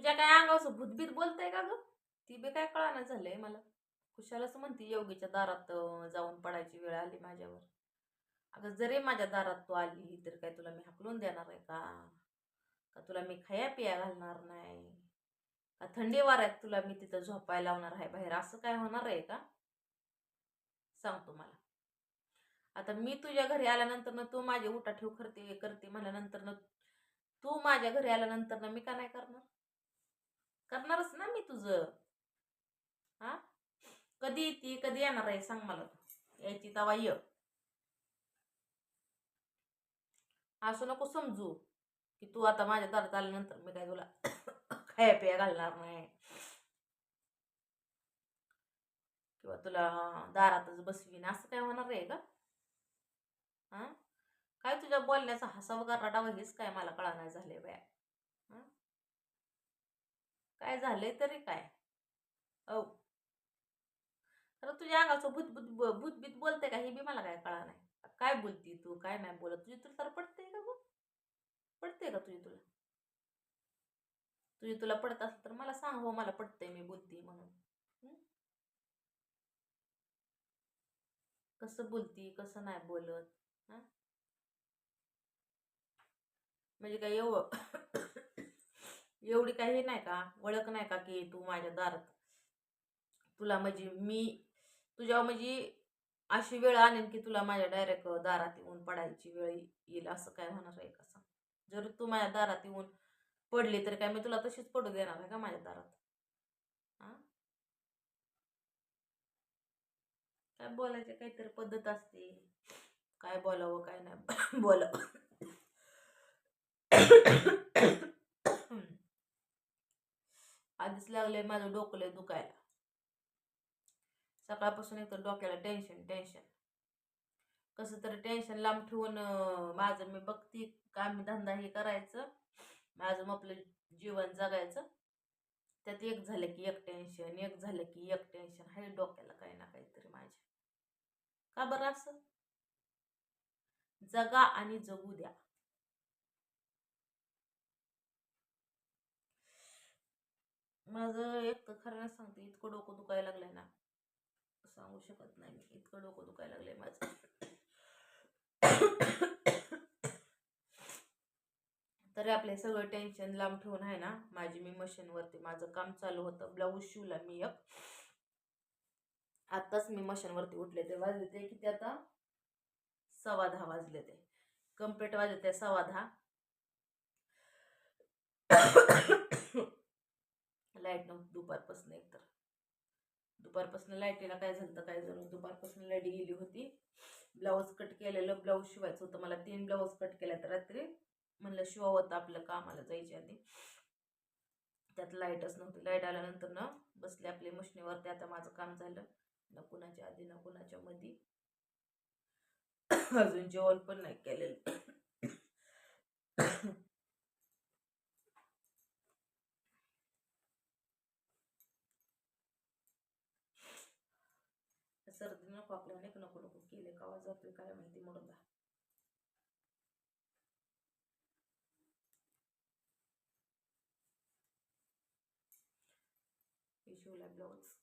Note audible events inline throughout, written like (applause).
तुझ्या काय अंगावरचं भूतभीत बोलतंय का ग? ती बी काय कळानं झालंय मला. कुशालाच म्हणते योगीच्या दारात जाऊन पडायची वेळ आली माझ्यावर. अगं जरी माझ्या दारात तू आली तर काय तुला मी हाकलून देणार आहे का? का तुला मी खाया पिया घालणार नाही? का थंडी वाऱ्यात तुला मी तिथं झोपायला लावणार आहे बाहेर? असं काय होणार आहे का? सांगतो मला. आता मी तुझ्या घरी आल्यानंतर ना तू माझी उठा ठेव करते करते म्हणल्यानंतर ना तू माझ्या घरी आल्यानंतर ना मी का नाही करणार? करणारच ना मी तुझं. हा? कधी येते कधी येणार आहे सांग मला तू. यायची तवा ये. असं नको समजू की तू आता माझ्या दारात आल्यानंतर मी काय तुला (coughs) खाया पिया घालणार नाही. किंवा तुला दारातच बसवीन असं काय होणार आहे का? हा? काय तुझ्या बोलण्याचा हसावं गारडावा हेच काय मला कळा नाही झाले बाया. काय झालंय तरी काय? औ खरं तुझ्या अंगाचं भूत भूत बोलते का? हे बी मला काय कळा नाही काय बोलती तू? काय नाही बोलत? तुझी तुला तर पडते का गो? पडते का तुझी तुला? तुझी तुला पडत असेल तर मला सांग हो मला पडते मी बोलते म्हणून. कसं बोलती कसं नाही बोलत? म्हणजे काय एवढं एवढी काही नाही का ओळख नाही का की तू माझ्या दारात तुला म्हणजे मी तुझ्या म्हणजे अशी वेळ आणेन की तुला माझ्या डायरेक्ट दारात येऊन पडायची वेळ येईल असं काय होणार आहे का सांग जर तू माझ्या दारात येऊन पडली तर काय मी तुला तशीच पडू देणार आहे का माझ्या दारात काय बोलायची काहीतरी पद्धत असते काय बोलावं काय नाही बोलावं आधीच लागले माझं डोकं दुखायला. सकाळपासून एकतर डोक्याला टेन्शन टेन्शन कसं तरी टेन्शन लांब ठेवून माझं मी बघती काम धंदा हे करायचं. माझं मग आपलं जीवन जगायचं. त्यात एक झालं की एक टेन्शन एक झालं की एक टेन्शन हे डोक्याला काही ना काहीतरी माझ्या. का बरं असं? जगा आणि जगू द्या. माझं एक तर खरं सांगते इतकं डोकं दुखायला लागलंय ना. सांगू शकत नाही मी इतकं डोकं दुखायला लागलंय माझं. तरी आपले सगळं टेन्शन लांब ठेवून आहे ना माझी मी मशीनवरती माझं काम चालू होतं. ब्लाऊज शिवला मी एक. आत्ताच मी मशीनवरती उठले ते वाजले ते किती आता? सव्वा दहा वाजले ते. कंप्लीट वाजले ते सव्वा दहा. लाइट नव्हती दुपारपासून एकतर. दुपारपासून लाईटीला काय झालं तर काय झालं दुपारपासून लाइट गेली होती. ब्लाऊज कट केलेलं ब्लाऊज शिवायचं होतं. मला तीन ब्लाऊज कट केल्यात रात्री. म्हणलं शिवावं होतं आपलं कामाला जायच्या आधी. त्यात लाईटच नव्हती. लाइट आल्यानंतर ना बसले आपले मशनीवरती आता माझं काम झालं. ना कुणाच्या आधी ना कुणाच्या मध्ये अजून जेवण पण नाही केलेलं. सर्दी नको आपल्याला नको नको नको केले कावा जातोय काय माहिती मुडदा हे शिवला ब्लाऊज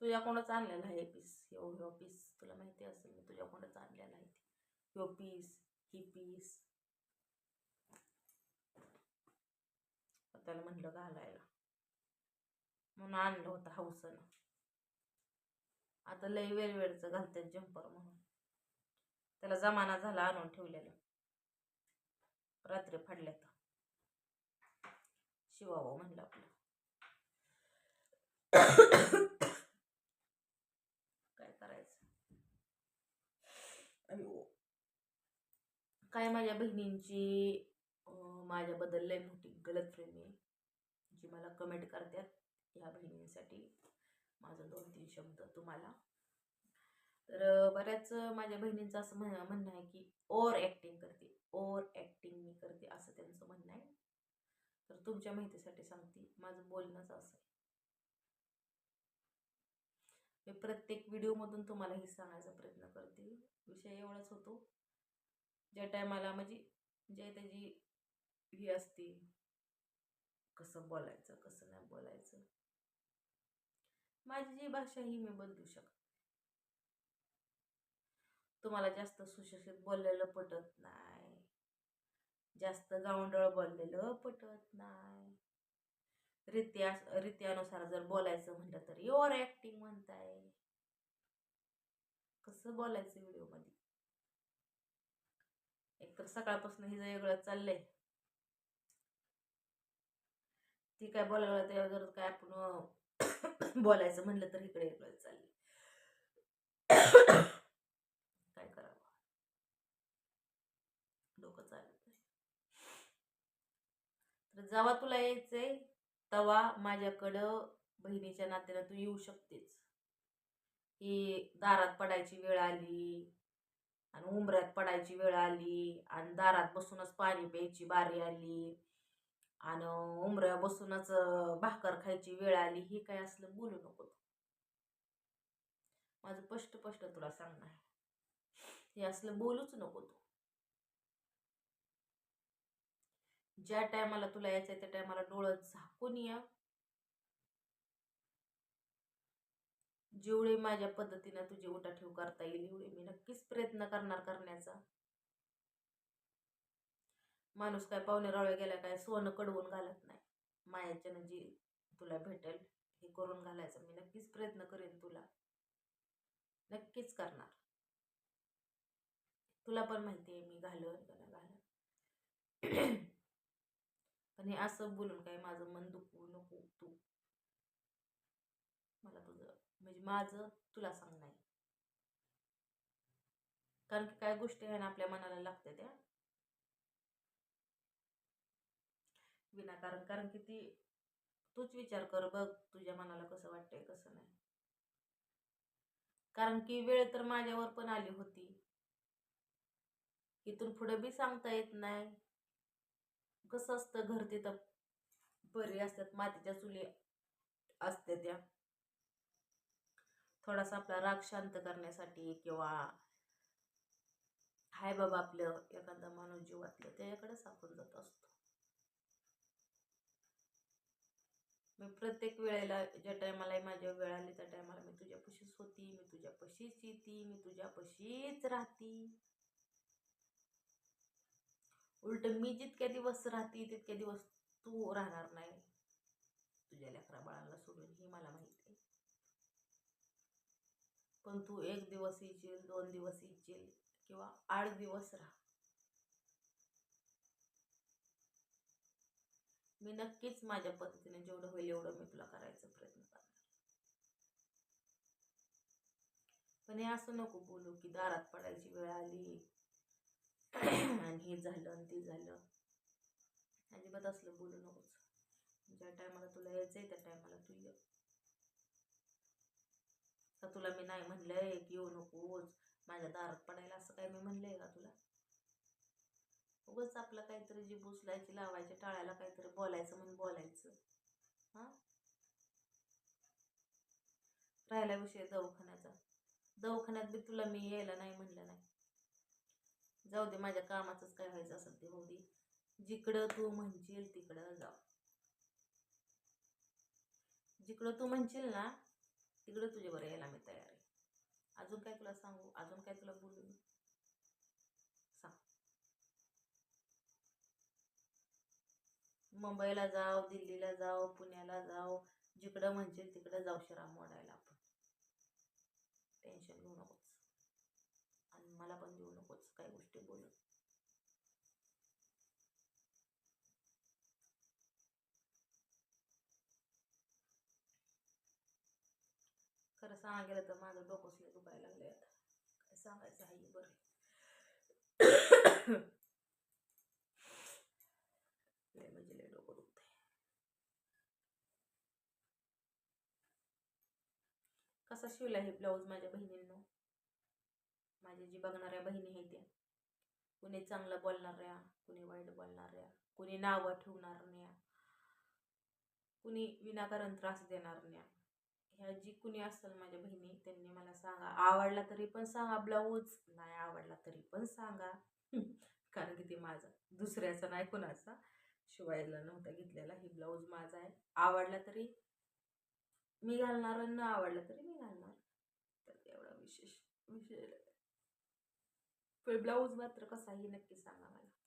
तुझ्याकडूनच आणलेला आहे पीस ह्यो ह्यो पीस तुला माहिती असेल मी तुझ्याकडूनच आणलेला आहे ह्यो पीस ही पीस त्याला म्हटलं घालायला. म्हणून आणलं होतं हौसनं. आता लई वेळवेळचं घालतात जम्पर म्हणून. त्याला जमाना झाला आणून ठेवलेलं. रात्री फाडल्यात. शिवावं म्हणलं आपलं. काय करायचं? काय माझ्या बहिणींची माझ्याबद्दल लय मोठी गलतफहमी आहे. जी मला कमेंट करतात ह्या बहिणींसाठी माझं दोन तीन शब्द तुम्हाला. तर बऱ्याच माझ्या बहिणींचं असं म्हण म्हणणं आहे की ओव्हर ॲक्टिंग करते ओव्हर ॲक्टिंग मी करते असं त्यांचं म्हणणं आहे. तर तुमच्या माहितीसाठी सांगते माझं बोलणंच असं आहे. मी प्रत्येक व्हिडिओमधून तुम्हाला हे सांगायचा प्रयत्न करते. विषय एवढाच होतो. ज्या टायमाला म्हणजे जे त्याची ही असते कसं बोलायचं कसं नाही बोलायचं. माझी जी भाषा ही मी बदलू शकते. तुम्हाला जास्त सुशिक्षित बोललेलं पटत नाही. जास्त गावंडळ बोललेलं पटत नाही. रीत्या रीत्यानुसार जर बोलायचं म्हटलं तर युअर ऍक्टिंग म्हणताय. कसं बोलायचं व्हिडिओमध्ये एकतर सकाळपासून हिचं वेगळं चाललंय ती काय बोलायला त्या जर काय आपण (coughs) बोलायचं म्हणलं तर इकडे इकडे चालली. (coughs) काय करावं? डोकं चालत तर जेव्हा तुला यायचंय तेव्हा माझ्याकडं बहिणीच्या नात्यानं तू येऊ शकतेस. ही दारात पडायची वेळ आली आणि उंबऱ्यात पडायची वेळ आली आणि दारात बसूनच पाणी प्यायची बारी आली. आणि उंबऱ्या बसूनच भाकर खायची वेळ आली हे काय असलं बोलू नको तू. माझं स्पष्ट स्पष्ट तुला सांगणार हे असलं बोलूच नको तू. ज्या टायमाला तुला यायचंय त्या टायमाला डोळं झाकून या. जेवढे माझ्या पद्धतीनं तुझी उठाठेव करता येईल एवढे मी नक्कीच प्रयत्न करणार करण्याचा. माणूस काय पाहुणे रावळे गेला काय सोनं कडवून घालत नाही. मायाच्यानं म्हणजे जी तुला भेटेल हे करून घालायचं. मी नक्कीच प्रयत्न करेन तुला. नक्कीच करणार. तुला पण माहिती आहे मी घालन त्याला घालन (clears throat) पण हे असं बोलून काय माझं मन दुखू नको तू. मला तुझं म्हणजे माझं तुला सांग नाही कारण की काय गोष्टी आहे ना आपल्या मनाला लागते त्या. विनाकारण. कारण की ती तूच विचार कर बघ तुझ्या मनाला कसं वाटतंय कसं नाही. कारण की वेळ तर माझ्यावर पण आली होती. इथून पुढे बी सांगता येत नाही. कसं असतं घर तिथं बरी असतात मातीच्या चुली असते त्या. थोडासा आपला राग शांत करण्यासाठी किंवा हाय बाबा आपलं एखादा माणूस जीवातलं त्याच्याकडेच आपण जात असतो. मी प्रत्येक वेळेला ज्या टायमाला माझ्या वेळ आली त्या टायमाला मी तुझ्यापाशीच होती मी तुझ्यापाशीच येते मी तुझ्यापाशीच राहती. उलट मी जितक्या दिवस राहते तितक्या दिवस तू राहणार नाही. तुझ्या लेकरा बाळाला सोडून ही मला माहिती आहे. पण तू एक दिवस येशील दोन दिवस येशील किंवा आठ दिवस राहा. मी नक्कीच माझ्या पद्धतीने जेवढं होईल एवढं मी तुला करायचा प्रयत्न करणार. पण हे असं नको बोलू की दारात पडायची वेळ आली. आणि हे झालं आणि ते झालं. अजिबात असलं बोलू नकोच. ज्या टायमाला तुला यायचंय त्या टायमाला तू ये. का तुला मी नाही म्हणलंय की येऊ नकोच. माझ्या दारात पडायला असं काय मी म्हणलंय का तुला? उगच आपलं काहीतरी जी बुसलायची लावायची टाळायला काहीतरी बोलायचं म्हणून बोलायचं. हां? राहिला विषय दवाखान्याचा. दवाखान्यात बी तुला मी यायला नाही म्हणलं नाही. जाऊ दे माझ्या कामाचंच काय व्हायचं असेल ते भाऊ दे. जिकडं तू म्हणशील तिकडं जाऊ जिकडं तू म्हणशील ना तिकडं तुझ्या बरं यायला मी तयार आहे. अजून काय तुला सांगू? अजून काय तुला बोलू मी सांग मुंबईला जाऊ दिल्लीला जाऊ पुण्याला जाव जिकडं म्हणशील तिकडं जाऊ शिरा मोडायला आपण. टेन्शन घेऊ नकोच आणि मला पण देऊ नकोच काही गोष्टी बोलून. खरं सांगायला गेलं तर माझं डोकंच लय दुखायला लागलंय आता. काय सांगायचं आहे बरं लय म्हणजे लय डोकं दुखतंय कसा शिवला हे ब्लाऊज माझ्या बहिणींनो? माझ्या जी बघणाऱ्या बहिणी आहेत त्या. कुणी चांगलं बोलणाऱ्या कुणी वाईट बोलणाऱ्या कुणी नावं ठेवणार न्या कुणी विनाकारण त्रास देणार न्या. ह्या जी कुणी असेल माझ्या बहिणी त्यांनी मला सांगा. आवडला तरी पण सांगा ब्लाऊज नाही आवडला तरी पण सांगा. (laughs) कारण की ते माझा दुसऱ्याचा नाही कोणाचा शिवायला नव्हता घेतलेला. ही ब्लाऊज माझा आहे. आवडला तरी मी घालणार न आवडला तरी मी घालणार. तर एवढा विशेष विषय पण ब्लाऊज मात्र कसाही नक्की सांगा मला.